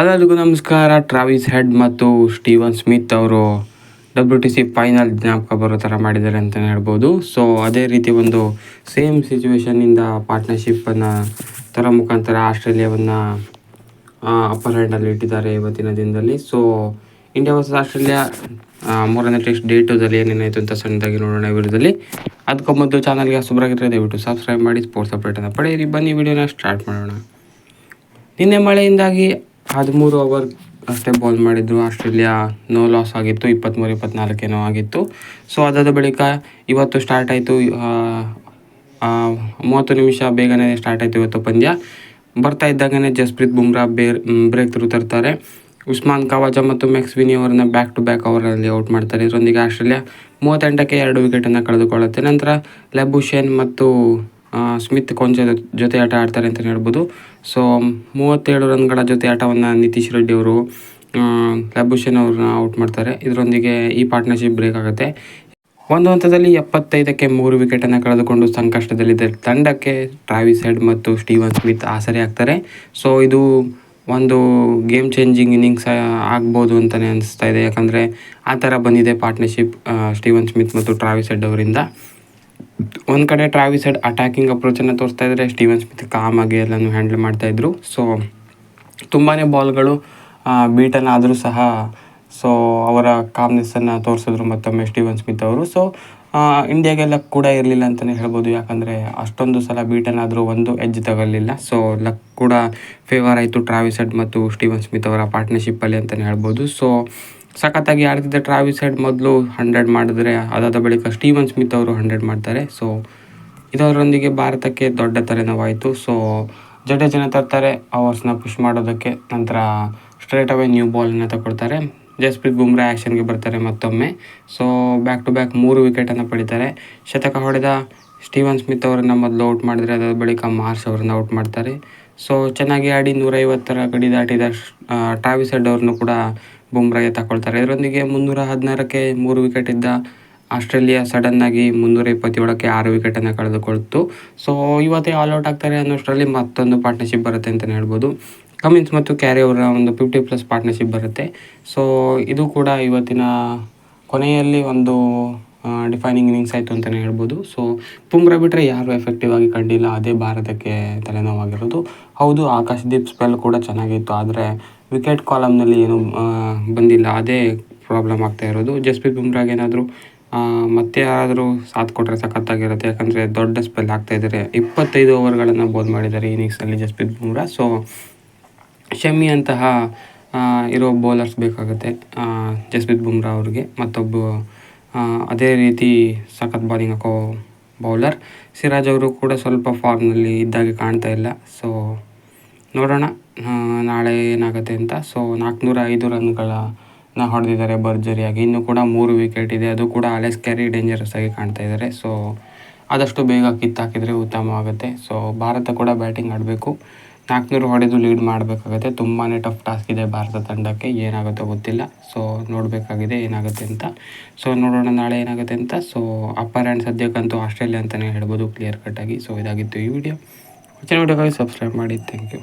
ಎಲ್ಲರಿಗೂ ನಮಸ್ಕಾರ, Travis Head ಮತ್ತು ಸ್ಟೀವನ್ ಸ್ಮಿತ್ ಅವರು ಡಬ್ಲ್ಯೂ ಟಿ ಸಿ ಫೈನಲ್ ಜ್ಞಾಪಕ ಬರೋ ಥರ ಮಾಡಿದ್ದಾರೆ ಅಂತಲೇ ಹೇಳ್ಬೋದು. ಸೊ ಅದೇ ರೀತಿ ಒಂದು ಸೇಮ್ ಸಿಚುವೇಶನ್ನಿಂದ ಪಾರ್ಟ್ನರ್ಶಿಪ್ಪನ್ನು ತರ ಮುಖಾಂತರ ಆಸ್ಟ್ರೇಲಿಯಾವನ್ನು ಅಪ್ಪರ್ ಹ್ಯಾಂಡಲ್ಲಿ ಇಟ್ಟಿದ್ದಾರೆ ಇವತ್ತಿನ ದಿನದಲ್ಲಿ. ಸೊ ಇಂಡಿಯಾ ವರ್ಸಸ್ ಆಸ್ಟ್ರೇಲಿಯಾ ಮೂರನೇ ಟೆಸ್ಟ್ ಡೇಟುದಲ್ಲಿ ಏನೇನಾಯಿತು ಅಂತ ಸಣ್ಣದಾಗಿ ನೋಡೋಣ ವಿಡಿಯೋದಲ್ಲಿ ಅದಕ್ಕೂ ಮೊದಲು ಚಾನಲ್ಗೆ ಸುಬ್ರಾಗಿದ್ರೆ ದಯವಿಟ್ಟು ಸಬ್ಸ್ಕ್ರೈಬ್ ಮಾಡಿ ಸ್ಪೋರ್ಟ್ಸ್ ಅಪ್ಡೇಟನ್ನು ಪಡೆಯಿರಿ. ಬನ್ನಿ, ವಿಡಿಯೋನ ಸ್ಟಾರ್ಟ್ ಮಾಡೋಣ. ನಿನ್ನೆ ಮಳೆಯಿಂದಾಗಿ ಹದಿಮೂರು ಓವರ್ ಅಷ್ಟೇ ಬಾಲ್ ಮಾಡಿದ್ರು. ಆಸ್ಟ್ರೇಲಿಯಾ ನೋ ಲಾಸ್ ಆಗಿತ್ತು. ಇಪ್ಪತ್ತ್ಮೂರು ಇಪ್ಪತ್ತ್ನಾಲ್ಕೇನೋ ಆಗಿತ್ತು. ಸೊ ಅದಾದ ಬಳಿಕ ಇವತ್ತು ಸ್ಟಾರ್ಟ್ ಆಯಿತು. ಮೂವತ್ತು ನಿಮಿಷ ಬೇಗನೆ ಸ್ಟಾರ್ಟ್ ಆಯಿತು ಇವತ್ತು ಪಂದ್ಯ. ಬರ್ತಾ ಇದ್ದಾಗನೇ ಜಸ್ಪ್ರೀತ್ ಬುಮ್ರಾ ಬೇರ್ ಬ್ರೇಕ್ ಥ್ರೂ ತರ್ತಾರೆ. ಉಸ್ಮಾನ್ ಕವಾಜ ಮತ್ತು ಮೆಕ್ಸ್ ವಿನಿ ಅವರನ್ನ ಬ್ಯಾಕ್ ಟು ಬ್ಯಾಕ್ ಅವರಲ್ಲಿ ಔಟ್ ಮಾಡ್ತಾರೆ. ಇದರೊಂದಿಗೆ ಆಸ್ಟ್ರೇಲಿಯಾ ಮೂವತ್ತೆಂಟಕ್ಕೆ ಎರಡು ವಿಕೆಟನ್ನು ಕಳೆದುಕೊಳ್ಳುತ್ತೆ. ನಂತರ ಲೆಬುಷೇನ್ ಮತ್ತು ಸ್ಮಿತ್ ಕೊಂಚ ಜೊತೆ ಆಟ ಆಡ್ತಾರೆ ಅಂತಲೇ ಹೇಳ್ಬೋದು. ಸೊ ಮೂವತ್ತೇಳು ರನ್ಗಳ ಜೊತೆ ಆಟವನ್ನು ನಿತೀಶ್ ರೆಡ್ಡಿ ಅವರು ಲೆಬುಷನ್ ಅವ್ರನ್ನ ಔಟ್ ಮಾಡ್ತಾರೆ. ಇದರೊಂದಿಗೆ ಈ ಪಾರ್ಟ್ನರ್ಶಿಪ್ ಬ್ರೇಕ್ ಆಗುತ್ತೆ. ಒಂದು ಹಂತದಲ್ಲಿ ಎಪ್ಪತ್ತೈದಕ್ಕೆ ಮೂರು ವಿಕೆಟನ್ನು ಕಳೆದುಕೊಂಡು ಸಂಕಷ್ಟದಲ್ಲಿದ್ದ ತಂಡಕ್ಕೆ ಟ್ರಾವಿಸ್ ಹೆಡ್ ಮತ್ತು ಸ್ಟೀವನ್ ಸ್ಮಿತ್ ಆಸರೆ ಆಗ್ತಾರೆ. ಸೊ ಇದು ಒಂದು ಗೇಮ್ ಚೇಂಜಿಂಗ್ ಇನ್ನಿಂಗ್ಸ್ ಆಗ್ಬೋದು ಅಂತಲೇ ಅನಿಸ್ತಾ ಇದೆ. ಯಾಕಂದರೆ ಆ ಥರ ಬಂದಿದೆ ಪಾರ್ಟ್ನರ್ಶಿಪ್ ಸ್ಟೀವನ್ ಸ್ಮಿತ್ ಮತ್ತು ಟ್ರಾವಿಸ್ ಹೆಡ್ ಅವರಿಂದ. ಒಂದು ಕಡೆ ಟ್ರಾವಿಸ್ ಹೆಡ್ ಅಟ್ಯಾಕಿಂಗ್ ಅಪ್ರೋಚನ್ನು ತೋರಿಸ್ತಾ ಇದ್ದಾರೆ ಸ್ಟೀವನ್ ಸ್ಮಿತ್ ಕಾಮ್ ಆಗಿ ಎಲ್ಲನೂ ಹ್ಯಾಂಡಲ್ ಮಾಡ್ತಾ ಇದ್ರು. ಸೊ ತುಂಬಾ ಬಾಲ್ಗಳು ಬೀಟನ್ ಆದರೂ ಸಹ ಸೊ ಅವರ ಕಾಮ್ನೆಸ್ಸನ್ನು ತೋರಿಸಿದ್ರು ಮತ್ತೊಮ್ಮೆ ಸ್ಟೀವನ್ ಸ್ಮಿತ್ ಅವರು. ಸೊ ಇಂಡಿಯಾಗೆಲ್ಲ ಕೂಡ ಇರಲಿಲ್ಲ ಅಂತಲೇ ಹೇಳ್ಬೋದು. ಯಾಕಂದರೆ ಅಷ್ಟೊಂದು ಸಲ ಬೀಟನ್ ಆದರೂ ಒಂದು ಎಡ್ಜ್ ತಗೊಳ್ಳಿಲ್ಲ ಸೊ ಲಕ್ ಕೂಡ ಫೇವರ್ ಆಯಿತು ಟ್ರಾವಿಸ್ ಹೆಡ್ ಮತ್ತು ಸ್ಟೀವನ್ ಸ್ಮಿತ್ ಅವರ ಪಾರ್ಟ್ನರ್ಶಿಪ್ಪಲ್ಲಿ ಅಂತಲೇ ಹೇಳ್ಬೋದು. ಸೊ ಸಖತ್ತಾಗಿ ಆಡ್ತಿದ್ದ ಟ್ರಾವಿಸ್ ಹೆಡ್ ಮೊದಲು ಹಂಡ್ರೆಡ್ ಮಾಡಿದ್ರೆ, ಅದಾದ ಬಳಿಕ ಸ್ಟೀವನ್ ಸ್ಮಿತ್ ಅವರು ಹಂಡ್ರೆಡ್ ಮಾಡ್ತಾರೆ. ಸೊ ಇದರೊಂದಿಗೆ ಭಾರತಕ್ಕೆ ದೊಡ್ಡ ತಲೆನೋವಾಯಿತು. ಸೊ ಜಡೇಜನ ತರ್ತಾರೆ ಅವರ್ಸ್ನ ಪುಷ್ ಮಾಡೋದಕ್ಕೆ. ನಂತರ ಸ್ಟ್ರೇಟ್ ಅವೇ ನ್ಯೂ ಬಾಲನ್ನು ತಗೊಳ್ತಾರೆ ಜಸ್ಪ್ರೀತ್ ಬುಮ್ರಾ ಆ್ಯಕ್ಷನ್ಗೆ ಬರ್ತಾರೆ ಮತ್ತೊಮ್ಮೆ. ಸೊ ಬ್ಯಾಕ್ ಟು ಬ್ಯಾಕ್ ಮೂರು ವಿಕೆಟನ್ನು ಪಡಿತಾರೆ. ಶತಕ ಹೊಡೆದ ಸ್ಟೀವನ್ ಸ್ಮಿತ್ ಅವರನ್ನು ಮೊದಲು ಔಟ್ ಮಾಡಿದರೆ, ಅದಾದ ಬಳಿಕ ಮಾರ್ಷ್ ಅವರನ್ನು ಔಟ್ ಮಾಡ್ತಾರೆ. ಸೊ ಚೆನ್ನಾಗಿ ಆಡಿ ನೂರೈವತ್ತರ ಗಡಿ ದಾಟಿದ ಟ್ರಾವಿಸ್ ಹೆಡ್ ಅವ್ರನ್ನೂ ಕೂಡ ಬುಮ್ರಾಗೆ ತಗೊಳ್ತಾರೆ ಇದರೊಂದಿಗೆ ಮುನ್ನೂರ ಹದಿನಾರಕ್ಕೆ ಮೂರು ವಿಕೆಟ್ ಇದ್ದ ಆಸ್ಟ್ರೇಲಿಯಾ ಸಡನ್ನಾಗಿ ಮುನ್ನೂರ ಇಪ್ಪತ್ತೇಳಕ್ಕೆ ಆರು ವಿಕೆಟನ್ನು ಕಳೆದುಕೊಳ್ತು. ಸೊ ಇವತ್ತೇ ಆಲ್ ಔಟ್ ಆಗ್ತಾರೆ ಅನ್ನೋಷ್ಟರಲ್ಲಿ ಮತ್ತೊಂದು ಪಾರ್ಟ್ನರ್ಶಿಪ್ ಬರುತ್ತೆ ಅಂತಲೇ ಹೇಳ್ಬೋದು. ಕಮಿನ್ಸ್ ಮತ್ತು ಕ್ಯಾರಿ ಅವರ ಒಂದು ಫಿಫ್ಟಿ ಪ್ಲಸ್ ಪಾರ್ಟ್ನರ್ಶಿಪ್ ಬರುತ್ತೆ. ಸೊ ಇದು ಕೂಡ ಇವತ್ತಿನ ಕೊನೆಯಲ್ಲಿ ಒಂದು ಡಿಫೈನಿಂಗ್ ಇನ್ನಿಂಗ್ಸ್ ಆಯಿತು ಅಂತಲೇ ಹೇಳ್ಬೋದು. ಸೊ ಬುಮ್ರಾ ಬಿಟ್ಟರೆ ಯಾರು ಎಫೆಕ್ಟಿವ್ ಆಗಿ ಕಂಡಿಲ್ಲ. ಅದೇ ಭಾರತಕ್ಕೆ ತಲೆನೋವಾಗಿರೋದು. ಹೌದು, ಆಕಾಶದೀಪ್ ಸ್ಪೆಲ್ ಕೂಡ ಚೆನ್ನಾಗಿತ್ತು. ಆದರೆ ವಿಕೆಟ್ ಕಾಲಮ್ನಲ್ಲಿ ಏನು ಬಂದಿಲ್ಲ. ಅದೇ ಪ್ರಾಬ್ಲಮ್ ಆಗ್ತಾ ಇರೋದು. ಜಸ್ಪ್ರೀತ್ ಬುಮ್ರಾಗೆ ಏನಾದರೂ ಮತ್ತೆ ಯಾರಾದರೂ ಸಾಥ್ ಕೊಟ್ಟರೆ ಸಖತ್ತಾಗಿರುತ್ತೆ. ಯಾಕಂದರೆ ದೊಡ್ಡ ಸ್ಪೆಲ್ ಆಗ್ತಾ ಇದ್ದಾರೆ. ಇಪ್ಪತ್ತೈದು ಓವರ್ಗಳನ್ನು ಬೋಲ್ ಮಾಡಿದ್ದಾರೆ ಇನ್ನಿಂಗ್ಸಲ್ಲಿ ಜಸ್ಪ್ರೀತ್ ಬುಮ್ರಾ ಸೊ ಶಮಿ ಅಂತಹ ಇರೋ ಬೌಲರ್ಸ್ ಬೇಕಾಗುತ್ತೆ ಜಸ್ಪ್ರೀತ್ ಬುಮ್ರಾ ಅವ್ರಿಗೆ. ಮತ್ತೊಬ್ಬ ಅದೇ ರೀತಿ ಸಖತ್ ಬಾಲಿಂಗ್ ಹಾಕೋ ಬೌಲರ್ ಸಿರಾಜ್ ಅವರು ಕೂಡ ಸ್ವಲ್ಪ ಫಾರ್ಮ್ನಲ್ಲಿ ಇದ್ದಾಗೆ ಕಾಣ್ತಾ ಇಲ್ಲ. ಸೊ ನೋಡೋಣ. ನಾಳೆ ಏನಾಗುತ್ತೆ ಅಂತ? ಸೊ ನಾಲ್ಕುನೂರ ಐದು ರನ್ಗಳನ್ನ ಹೊಡೆದಿದ್ದಾರೆ ಭರ್ಜರಿಯಾಗಿ ಇನ್ನೂ ಕೂಡ ಮೂರು ವಿಕೆಟ್ ಇದೆ. ಅದು ಕೂಡ ಅಲೆಸ್ ಕ್ಯಾರಿ ಡೇಂಜರಸ್ ಆಗಿ ಕಾಣ್ತಾ ಇದ್ದಾರೆ. ಸೊ ಆದಷ್ಟು ಬೇಗ ಕಿತ್ತಾಕಿದರೆ ಉತ್ತಮವಾಗುತ್ತೆ. ಸೊ ಭಾರತ ಕೂಡ ಬ್ಯಾಟಿಂಗ್ ಆಡಬೇಕು. ನಾಲ್ಕುನೂರು ಹೊಡೆದು ಲೀಡ್ ಮಾಡಬೇಕಾಗುತ್ತೆ. ತುಂಬಾ ಟಫ್ ಟಾಸ್ಕ್ ಇದೆ ಭಾರತ ತಂಡಕ್ಕೆ. ಏನಾಗುತ್ತೋ ಗೊತ್ತಿಲ್ಲ. ಸೊ ನೋಡಬೇಕಾಗಿದೆ ಏನಾಗುತ್ತೆ ಅಂತ. ಸೊ ನೋಡೋಣ ನಾಳೆ ಏನಾಗುತ್ತೆ ಅಂತ. ಸೊ ಅಪ್ಪರ್ ಆ್ಯಂಡ್ ಸದ್ಯಕ್ಕಂತೂ ಆಸ್ಟ್ರೇಲಿಯಾ ಅಂತಲೇ ಹೇಳ್ಬೋದು ಕ್ಲಿಯರ್ ಕಟ್ಟಾಗಿ ಸೊ ಇದಾಗಿತ್ತು ಈ ವಿಡಿಯೋ ಹೆಚ್ಚಿನ ವಿಡಿಯೋಗಾಗಿ ಸಬ್ಸ್ಕ್ರೈಬ್ ಮಾಡಿ. Thank you